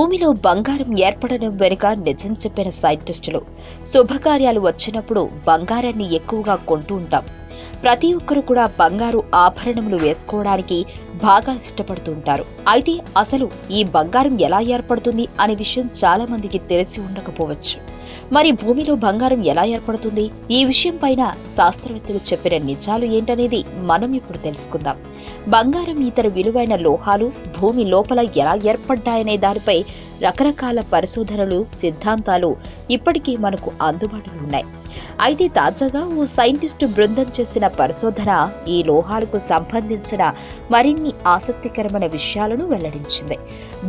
భూమిలో బంగారం ఏర్పడడం వెనుక నిజం చెప్పిన సైంటిస్టులు శుభకార్యాలు వచ్చినప్పుడు బంగారాన్ని ఎక్కువగా కొంటూ ఉంటాం. ప్రతి ఒక్కరు కూడా బంగారు ఆభరణములు వేసుకోవడానికి బాగా ఇష్టపడుతూ ఉంటారు. అయితే అసలు ఈ బంగారం ఎలా ఏర్పడుతుంది అనే విషయం చాలా మందికి తెలిసి ఉండకపోవచ్చు. మరి భూమిలో బంగారం ఎలా ఏర్పడుతుంది? ఈ విషయం పైన శాస్త్రవేత్తలు చెప్పిన నిజాలు ఏంటనేది మనం ఇప్పుడు తెలుసుకుందాం. బంగారం ఇతర విలువైన లోహాలు భూమి లోపల ఎలా ఏర్పడ్డాయనే దానిపై రకరకాల పరిశోధనలు సిద్ధాంతాలు ఇప్పటికీ మనకు అందుబాటులో ఉన్నాయి. అయితే తాజాగా ఓ సైంటిస్టు బృందం చేసిన పరిశోధన ఈ లోహాలకు సంబంధించిన మరిన్ని ఆసక్తికరమైన విషయాలను వెల్లడించింది.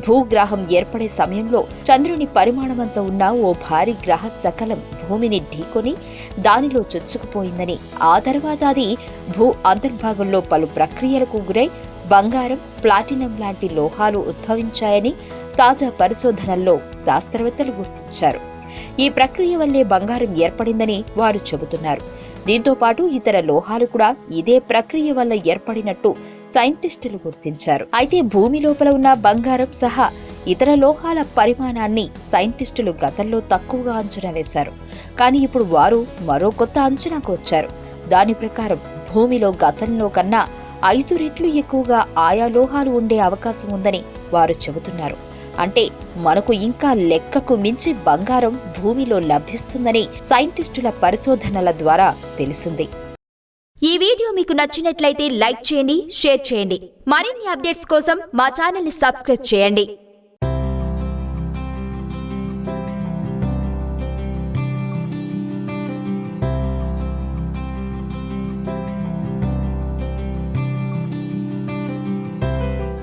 భూగ్రహం ఏర్పడే సమయంలో చంద్రుని పరిమాణమంత ఉన్న ఓ భారీ గ్రహ సకలం భూమిని ఢీకొని దానిలో చొచ్చుకుపోయిందని ఆ తర్వాత అది భూ అంతర్భాగంలో పలు ప్రక్రియలకు గురై బంగారం ప్లాటినం లాంటి లోహాలు ఉద్భవించాయని తాజా పరిశోధనల్లో శాస్త్రవేత్తలు గుర్తించారు. ఈ ప్రక్రియ వల్లే బంగారం ఏర్పడిందని వారు చెబుతున్నారు. దీంతో పాటు ఇతర లోహాలు కూడా ఇదే ప్రక్రియ వల్ల ఏర్పడినట్టు సైంటిస్టులు గుర్తించారు. అయితే భూమి లోపల ఉన్న బంగారం సహా ఇతర లోహాల పరిమాణాన్ని సైంటిస్టులు గతంలో తక్కువగా అంచనా వేశారు. కానీ ఇప్పుడు వారు మరో కొత్త అంచనాకు వచ్చారు. దాని ప్రకారం భూమిలో గతంలో కన్నా ఐదు రెట్లు ఎక్కువగా ఆయా లోహాలు ఉండే అవకాశం ఉందని వారు చెబుతున్నారు. అంటే మనకు ఇంకా లెక్కకు మించి బంగారం భూమిలో లభిస్తుందని సైంటిస్టుల పరిశోధనల ద్వారా తెలిసింది. ఈ వీడియో మీకు నచ్చినట్లయితే లైక్ చేయండి షేర్ చేయండి. మరిన్ని అప్డేట్స్ కోసం మా ఛానల్ని సబ్స్క్రైబ్ చేయండి.